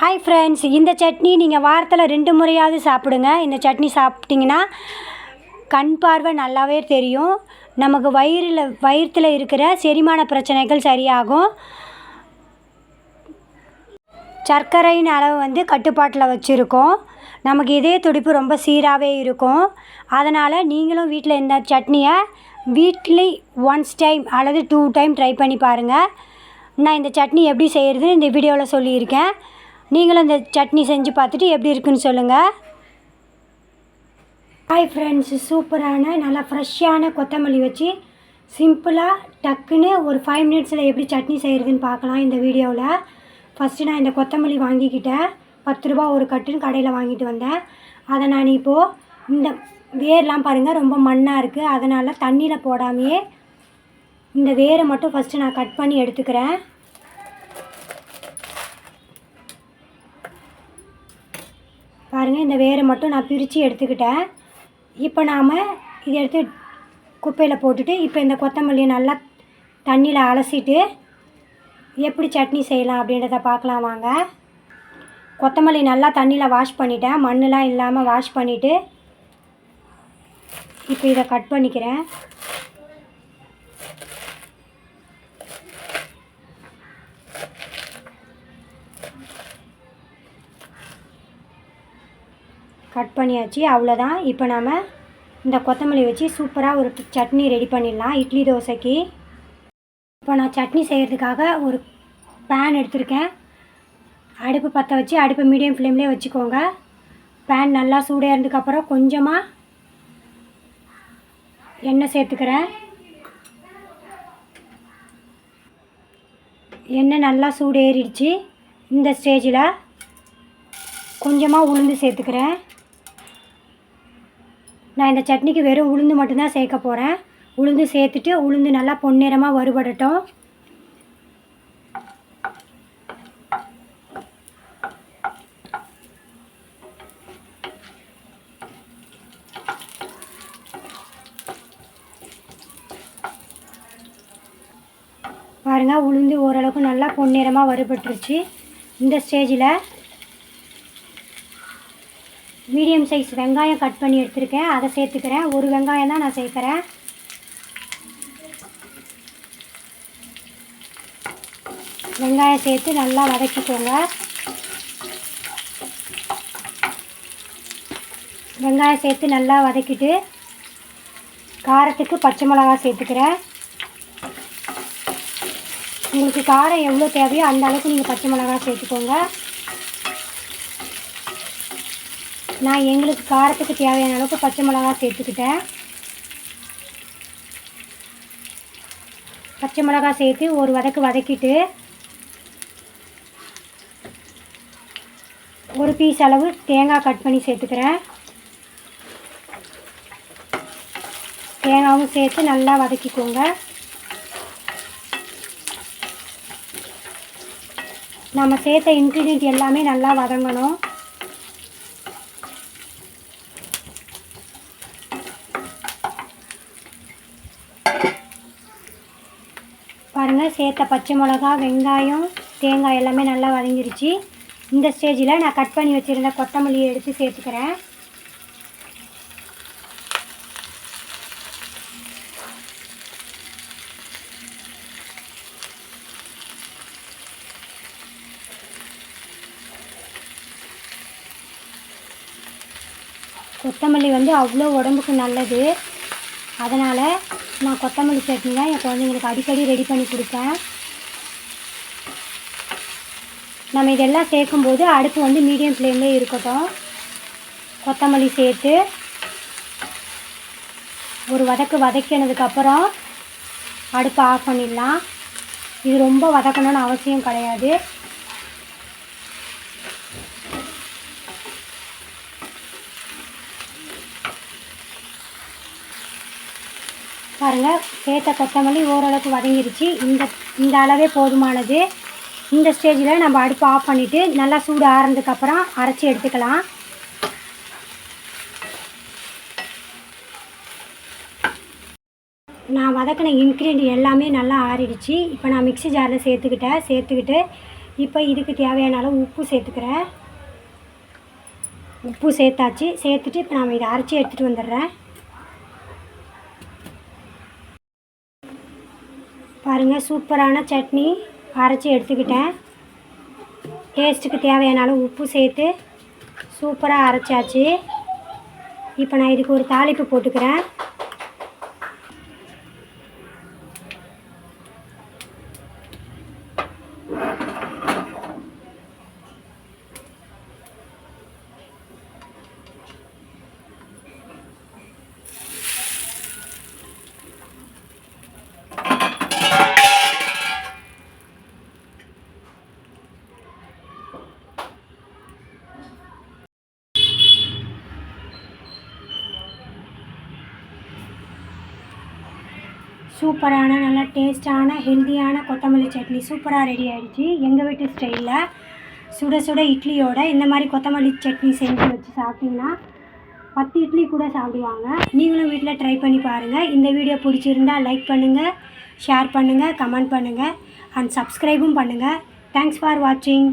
Hi friends இந்த சட்னி நீங்கள் வாரத்தில் ரெண்டு முறையாவது சாப்பிடுங்க. இந்த சட்னி சாப்பிட்டிங்கன்னா கண் பார்வை நல்லாவே தெரியும். நமக்கு வயிறில் வயிற்றில் இருக்கிற செரிமான பிரச்சனைகள் சரியாகும். சர்க்கரையின் அளவு வந்து கட்டுப்பாட்டில் வச்சுருக்கோம். நமக்கு இதே துடிப்பு ரொம்ப சீராகவே இருக்கும். அதனால் நீங்களும் வீட்டில் இந்த சட்னியை வீக்லி ஒன்ஸ் டைம் அல்லது டூ டைம் ட்ரை பண்ணி பாருங்கள் நான் இந்த சட்னி எப்படி செய்கிறதுன்னு இந்த வீடியோவில் சொல்லியிருக்கேன். நீங்களும் இந்த சட்னி செஞ்சு பார்த்துட்டு எப்படி இருக்குன்னு சொல்லுங்கள் ஹாய் ஃப்ரெண்ட்ஸ் சூப்பரான நல்லா ஃப்ரெஷ்ஷான கொத்தமல்லி வச்சு சிம்பிளாக டக்குன்னு ஒரு ஃபைவ் மினிட்ஸில் எப்படி சட்னி செய்கிறதுன்னு பார்க்கலாம் இந்த வீடியோவில். ஃபஸ்ட்டு நான் இந்த கொத்தமல்லி வாங்கிக்கிட்டேன். பத்து ரூபா ஒரு கட்டுன்னு கடையில் வாங்கிட்டு வந்தேன். அதை நான் இப்போது இந்த வேர்லாம் பாருங்கள் ரொம்ப மண்ணாக இருக்குது அதனால் தண்ணியில் போடாமையே இந்த வேரை மட்டும் ஃபஸ்ட்டு நான் கட் பண்ணி எடுத்துக்கிறேன். பாருங்கள் இந்த வேரை மட்டும் நான் பிரித்து எடுத்துக்கிட்டேன். இப்போ நாம் இதை எடுத்து குப்பையில் போட்டுட்டு இப்போ இந்த கொத்தமல்லியை நல்லா தண்ணியில் அலசிட்டு எப்படி சட்னி செய்யலாம் அப்படின்றத பார்க்கலாம் வாங்க. கொத்தமல்லி நல்லா தண்ணியில் வாஷ் பண்ணிட்டேன். மண்ணெலாம் இல்லாமல் வாஷ் பண்ணிவிட்டு இப்போ இதை கட் பண்ணிக்கிறேன். கட் பண்ணியாச்சு. அவ்வளோதான் இப்போ நாம் இந்த கொத்தமல்லி வச்சு சூப்பராக ஒரு சட்னி ரெடி பண்ணிடலாம். இட்லி தோசைக்கு. இப்போ நான் சட்னி செய்கிறதுக்காக ஒரு பேன் எடுத்திருக்கேன். அடுப்பு பற்ற வச்சு அடுப்பை மீடியம் ஃப்ளேம்லேயே வச்சுக்கோங்க. பேன் நல்லா சூடாக இருந்ததுக்கப்புறம் கொஞ்சமாக எண்ணெய் சேர்த்துக்கிறேன். எண்ணெய் நல்லா சூடு ஏறிடுச்சு இந்த ஸ்டேஜில் கொஞ்சமாக உளுந்து சேர்த்துக்கிறேன். நான் இந்த சட்னிக்கு வெறும் உளுந்து மட்டும்தான் சேர்க்க போகிறேன் உளுந்து சேர்த்துட்டு உளுந்து நல்லா பொன்னிறமாக வறுபடட்டும். பாருங்கள் உளுந்து ஓரளவுக்கு நல்லா பொன்னிறமாக வறுபட்டுருச்சு. இந்த ஸ்டேஜில் மீடியம் சைஸ் வெங்காயம் கட் பண்ணி எடுத்திருக்கேன். அதை சேர்த்துக்கிறேன். ஒரு வெங்காயம் தான் நான் சேர்க்குறேன். வெங்காயம் சேர்த்து நல்லா வதக்கிக்கோங்க. வெங்காயம் சேர்த்து நல்லா வதக்கிட்டு காரத்துக்கு பச்சை மிளகா சேர்த்துக்கிறேன். உங்களுக்கு காரம் எவ்வளோ தேவையோ அந்த அளவுக்கு நீங்கள் பச்சை மிளகா சேர்த்துக்கோங்க. நான் எங்களுக்கு காரத்துக்கு தேவையான அளவுக்கு பச்சை மிளகா சேர்த்துக்கிட்டேன். பச்சை மிளகா சேர்த்து ஒரு வதக்கு வதக்கிட்டு ஒரு பீஸ் அளவு தேங்காய் கட் பண்ணி சேர்த்துக்கிறேன். தேங்காவும் சேர்த்து நல்லா வதக்கிக்கோங்க. நம்ம சேர்த்த இன்க்ரீடியன்ட் எல்லாமே நல்லா வதங்கணும். பாருங்கள் சேர்த்த பச்சை மிளகா வெங்காயம் தேங்காய் எல்லாமே நல்லா வதங்கிருச்சு. இந்த ஸ்டேஜில் நான் கட் பண்ணி வச்சுருந்த கொத்தமல்லியை எடுத்து சேர்த்துக்கிறேன். கொத்தமல்லி வந்து அவ்வளோ உடம்புக்கு நல்லது. அதனால் நான் கொத்தமல்லி சட்னி தான் என் குழந்தைங்களுக்கு அடிக்கடி ரெடி பண்ணி கொடுப்பேன். நம்ம இதெல்லாம் சேர்க்கும்போது அடுப்பு வந்து மீடியம் ஃப்ளேம்லேயே இருக்கட்டும். கொத்தமல்லி சேர்த்து ஒரு வதக்கு வதக்கினதுக்கப்புறம் அடுப்பை ஆஃப் பண்ணிடலாம். இது ரொம்ப வதக்கணும்னு அவசியம் கிடையாது. பாருங்கள் சேர்த்த கொத்தமல்லி ஓரளவுக்கு வதங்கிருச்சு. இந்த இந்த அளவே போதுமானது. இந்த ஸ்டேஜில் நம்ம அடுப்பு ஆஃப் பண்ணிவிட்டு நல்லா சூடு ஆறுனதுக்கப்புறம் அரைச்சி எடுத்துக்கலாம். நான் வதக்கின இன்க்ரீடியன்ட் எல்லாமே நல்லா ஆறிடுச்சு. இப்போ நான் மிக்ஸி ஜாரில் சேர்த்துக்கிட்டேன். சேர்த்துக்கிட்டு இப்போ இதுக்கு தேவையான அளவு உப்பு சேர்த்துக்கிறேன். உப்பு சேர்த்தாச்சு. சேர்த்துட்டு இப்போ நான் இதை அரைச்சி எடுத்துகிட்டு வந்துடுறேன். பாருங்கள் சூப்பரான சட்னி அரைச்சி எடுத்துக்கிட்டேன். டேஸ்ட்டுக்கு தேவையான அளவு உப்பு சேர்த்து சூப்பராக அரைச்சாச்சு. இப்போ நான் இதுக்கு ஒரு தாளிப்பு போட்டுக்கிறேன். சூப்பரான நல்லா டேஸ்டான ஹெல்த்தியான கொத்தமல்லி சட்னி சூப்பராக ரெடி ஆகிடுச்சு எங்கள் வீட்டு ஸ்டைலில் சுட சுட இட்லியோட இந்த மாதிரி கொத்தமல்லி சட்னி செஞ்சு வச்சு சாப்பிட்டிங்கன்னா பத்து இட்லி கூட சாப்பிடுவாங்க. நீங்களும் வீட்டில் ட்ரை பண்ணி பாருங்கள் இந்த வீடியோ பிடிச்சிருந்தா லைக் பண்ணுங்கள் ஷேர் பண்ணுங்கள் கமெண்ட் பண்ணுங்கள் அண்ட் சப்ஸ்கிரைபும் பண்ணுங்கள் தேங்க்ஸ் ஃபார் வாட்சிங்